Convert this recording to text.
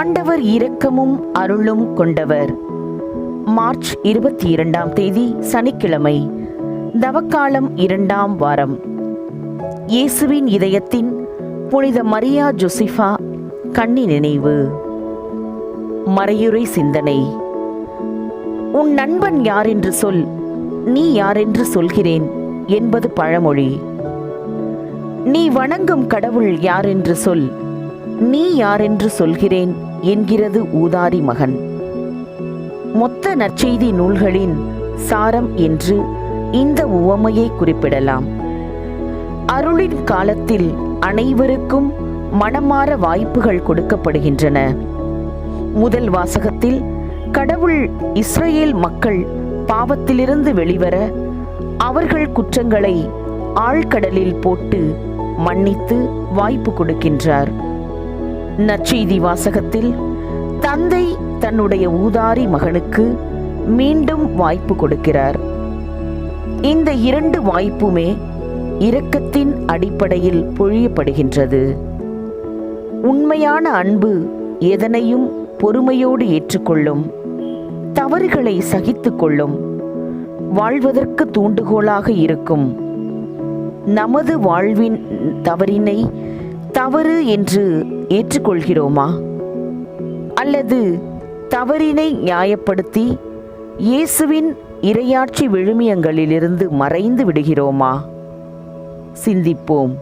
ஆண்டவர் இரக்கமும் அருளும் கொண்டவர். மார்ச் இருபத்தி இரண்டாம் தேதி சனிக்கிழமை தவக்காலம் இரண்டாம் வாரம். இயேசுவின் இதயத்தின் புனித மரியா ஜோசிஃபா கண்ணி நினைவு. மறையுறை சிந்தனை. உன் நண்பன் யாரென்று சொல் நீ யாரென்று சொல்கிறேன் என்பது பழமொழி. நீ வணங்கும் கடவுள் யாரென்று சொல் நீ யாரென்று சொல்கிறேன் என்கிறது ஊதாரி மகன். மொத்த நற்செய்தி நூல்களின் சாரம் என்று இந்த உவமையை குறிப்பிடலாம். அருளின் காலத்தில் அனைவருக்கும் மனமாற வாய்ப்புகள் கொடுக்கப்படுகின்றன. முதல் வாசகத்தில் கடவுள் இஸ்ரேல் மக்கள் பாவத்திலிருந்து வெளிவர அவர்கள் குற்றங்களை ஆழ்கடலில் போட்டு மன்னித்து வாய்ப்பு கொடுக்கின்றார். நற்செய்தி வாசகத்தில் தந்தை தன்னுடைய ஊதாரி மகனுக்கு மீண்டும் வாய்ப்பு கொடுக்கிறார். இந்த இரண்டு வாய்ப்புமே இரக்கத்தின் அடிப்படையில் பொழியப்படுகின்றது. உண்மையான அன்பு எதனையும் பொறுமையோடு ஏற்றுக்கொள்ளும் தவறுகளை சகித்து கொள்ளும் வாழ்வதற்கு தூண்டுகோலாக இருக்கும். நமது வாழ்வின் தவறினை தவறு என்று ஏற்றுக்கொள்கிறோமா? அல்லது தவறினை நியாயப்படுத்தி இயேசுவின் இரையாட்சி விழுமியங்களிலிருந்து மறைந்து விடுகிறோமா? சிந்திப்போம்.